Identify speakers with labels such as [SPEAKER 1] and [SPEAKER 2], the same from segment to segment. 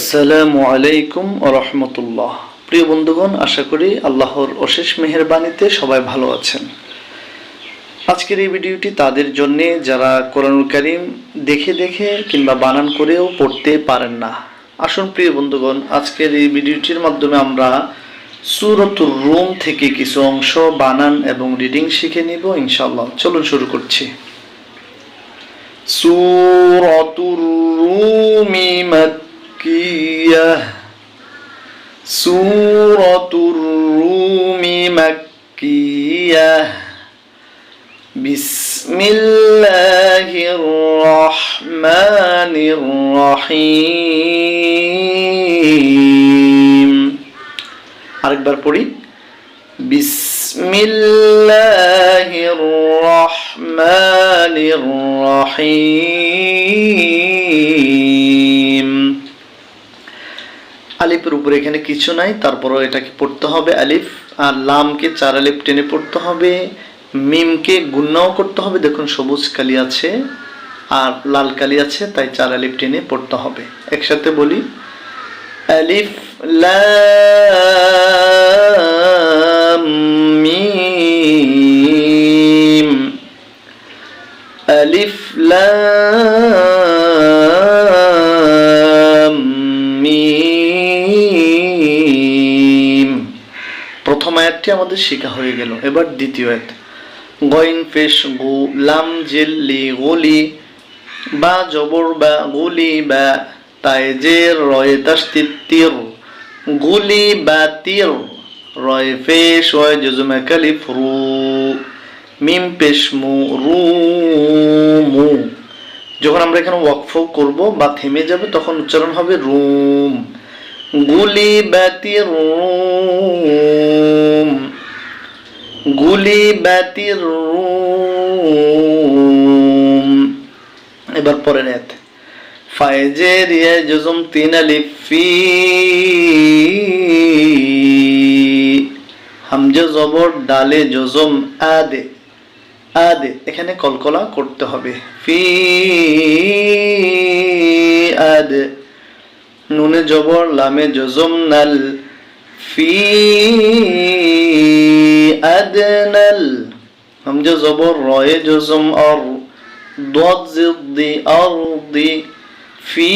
[SPEAKER 1] আসসালামু আলাইকুম রহমতুল্লাহ। প্রিয় বন্ধুগণ, আশা করি আল্লাহর অশেষ মেহেরবানিতে সবাই ভালো আছেন। আজকের এই ভিডিওটি তাদের জন্যে যারা কোরআনুল করিম দেখে দেখে কিংবা বানান করেও পড়তে পারেন না। আসুন, প্রিয় বন্ধুগণ, আজকের এই ভিডিওটির মাধ্যমে আমরা সুরতুর রুম থেকে কিছু অংশ বানান এবং রিডিং শিখে নিব ইনশাল্লাহ চলুন শুরু করছি। সুরতুর রুমি مكية سورة الروم مكية بسم الله الرحمن الرحيم আরেকবার পড়ি بسم الله الرحمن الرحيم আলিফের উপরে এখানে কিছু নাই, তারপরও এটাকে পড়তে হবে আলিফ, আর লামকে চার আলিফ টেনে পড়তে হবে, মিমকে গুন্নাও করতে হবে, দেখুন সবুজ কালি আছে আর লাল কালি আছে, তাই চার আলিফ টেনে পড়তে হবে। একসাথে বলি, আলিফ লাম আয়াতটি আমাদের শেখা হয়ে গেল। এবার দ্বিতীয় আয়াত গইন ফেস গু লাম জেল্লি গলি বা জবর বা গুলি বা তাই যে রয়ে তাস্তির গুলি বা তীর রয় ফেস ওয় জজমা কালিফ রু। মিম পেশ মু রু মু। যখন আমরা এখানে ওয়াকফ করব বা থেমে যাবে, তখন উচ্চারণ হবে রুম। রুম গুলি বাতি রুম এবার পরে নেত ফাইজের ইয়া জজম তিন আলিফ ফি। হামজা জবর ডালে জজম আদে। আদে, এখানে কলকলা করতে হবে। ফি আদ। নুনে জবর লামে জজম নাল ফি আদনাল হামজা জবর রয়ে জজম আর ضاد ضدي أرضي في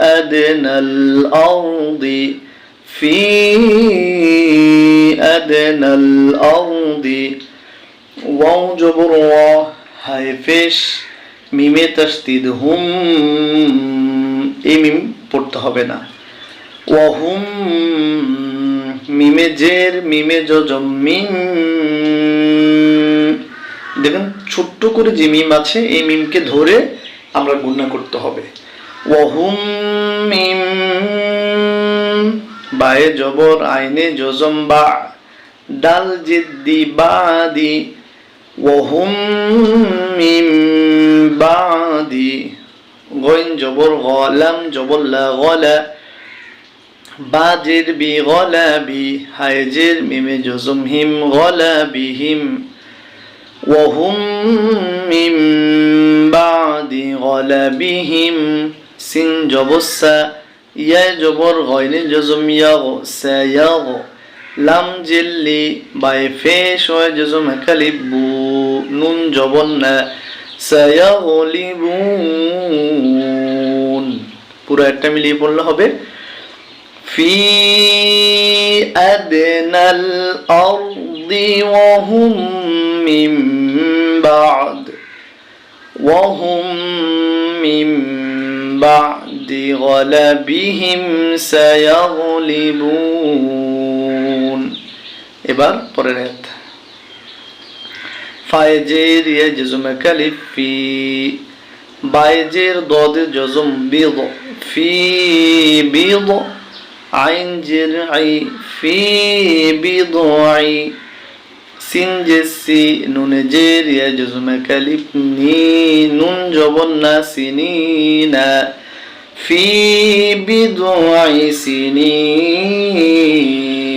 [SPEAKER 1] أدنى الأرض في أدنى الأرض واو جبر هاي فيش মিমে তাসদিদ হুম, এই মিম পড়তে হবে না। ওয়াহুম মিমে জের, মিমে জজম, মিম। দেখেন, ছোট্ট করে যে মিম আছে, এই মিমকে ধরে আমরা গুণনা করতে হবে। ওয়াহুম মিম, বায়ে জবর, আইনে জজম, বা, ডাল জিদ্দি, বাদি ওহুম মিম বাদি গইন জবর গলাম জবর লা গলা বাজের বি গলা বি হাইজের মিমে জজম হিম গলা বিহিম ওহুম মিম বাদি গলা বিহিম সিন জবসা ইয়া জবর গইনে জজম ইয়াগ সায়াগ লাম জিল্লি বাই ফেস হয় জজম কালিবু নুন জবন না সায়াগলিবুন পুরো একটা মিলিয়ে পড়লে হবে ফি আদনাল আরদি ওয়াহুম মিন বাদ ওয়াহুম মিন بعد غلبهم سيغلبون এবার পরের আয়াত। ফাইজের ইয়া জজম কালিফ ফি, বাইজের দদে জজম বিদ ফি, বিদ আইন জের আই ফি, বিদ আই, সিন জের ইয়া কালিফ নি, নুন জবন না সিনিনা ফি বিদআই সিনিন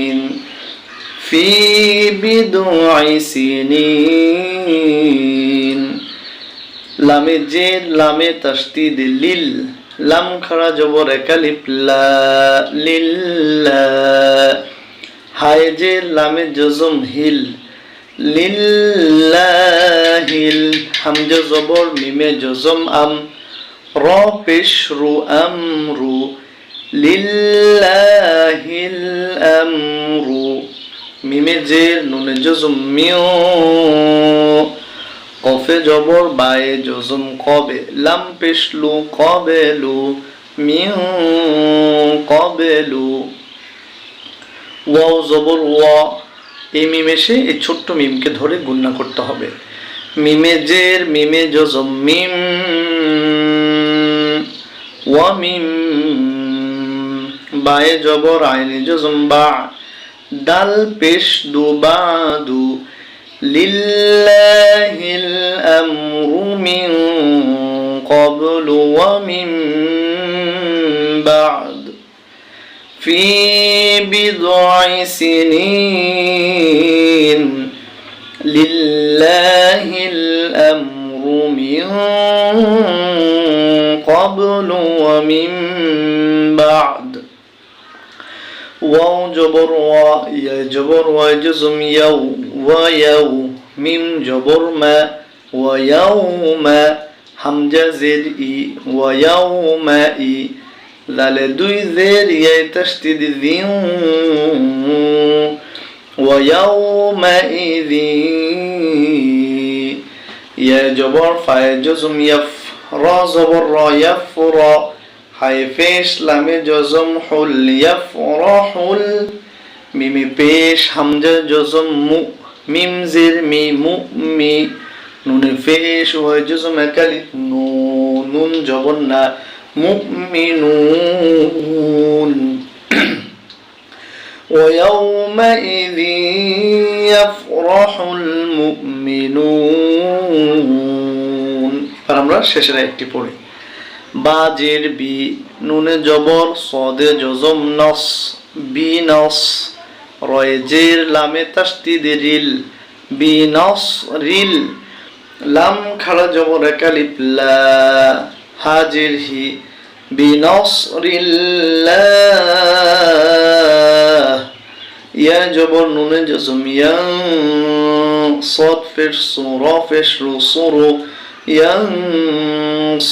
[SPEAKER 1] في بضع سنين লামে জের লামে তাসদিদ লিল লাম খাড়া জবর একালিপ লা লিল্লা হায় যে লামে জজম হিল লিল্লাহিল হামজা জবর মিমে জজম আম র পেশ রু আমরু লিল্লাহিল আমরু মিমে জের নুনে জজম মিও কফে জবর বায়ে জজম কবে? লাম পেশলু কবেলু মিউ কবেলু ওয়াও জবর ওয়া। এই মিমেশে এই ছোট্ট মিমকে ধরে গুণনা করতে হবে। মিমে জের মিমে জজম মিম। ওয়া মিম। বায়ে জবর আইনে জজম বা। دل پیش دو لله الأمر من قبل ومن بعد. في بضع سنين. لله الأمر من قبل ومن بعد. واو جبر و يجبر وجزم يو ويو ميم جبر ما ويوم حمجة زير إي ويوم إي لال دوي زير يا تشتد ذين ويومئذ يا جبر فيجزم يف را زبر يفرأ يفرا হাই ফেশ লামে জজম হুল ইয়াফরাহুল মিমি পেশ হামজা জজম মু মিম জির মি মু মি নুনে ফেশ ওয়া জজম একালি নু নুন জবর না মুমিনুন ويومئذ يفرح المؤمنون এবার আমরা শেষের একটি পড়ি বাজের বি নুনে জবর সদে জজম নস বি নস রয়ে জের লামে তাস্তিদে রিল বি নস রিল লাম খাড়া জবর একালিপ লা হাজির হি বি নস রিল্লাহ ইয়া জবর নুনে জজম ইয়া صاد فش صورا فش رو صورو ينصرو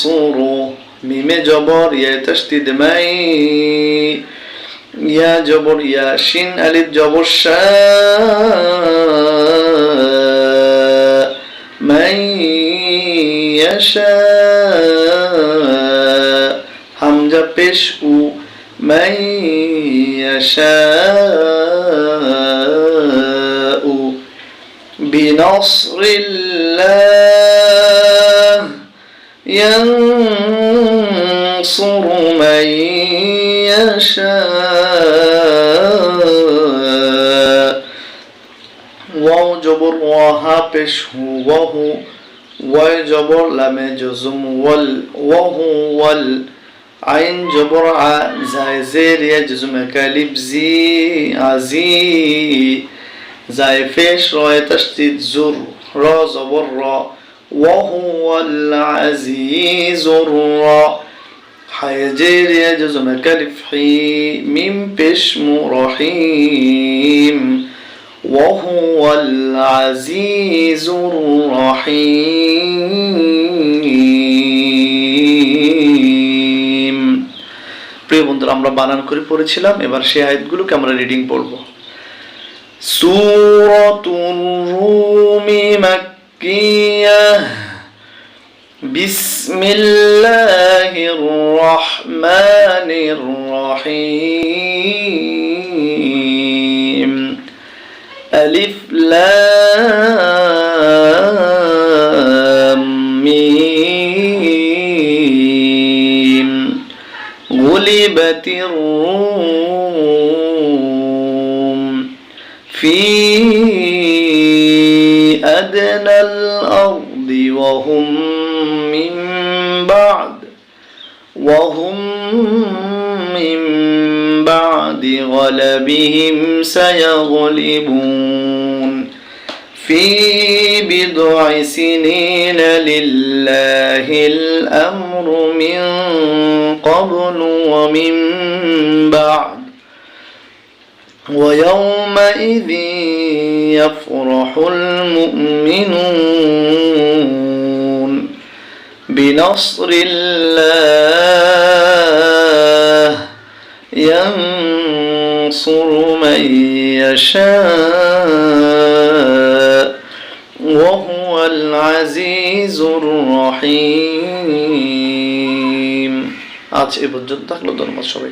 [SPEAKER 1] ميم جبر يا تشديد ماي يا جبر يا شين ألف جبر شاء من يشاء همزة بش او من يشاء بنصر الله ها پیش ہوں وہ ہوں و جبر لم جزم وال و ہوں عین جبر ع زای زیر یا جزم کلیب زی عزی زای فیش رای تشدید زر را زبر را وهو العزيز الرا حيجير جزم كلف حي ميم بشم رحيم وهو العزيز الرحيم প্রিয় বন্ধুরা আমরা বানান করে পড়েছিলাম এবার সেই আয়াতগুলোকে আমরা রিডিং পড়ব সূরাতুর রুমি মাক্কিয়াহ بسم الله الرحمن الروم في أدنى الأرض وهم من بعد وهم من بعد غلبهم سيغلبون. في بضع سنين لله الأمر من قبل ومن بعد ويومئذ يفرح المؤمنون بنصر الله ينصر من يشاء وهو العزيز الرحيم আজ এ পর্যন্ত থাকল ধন্যবাদ সবাই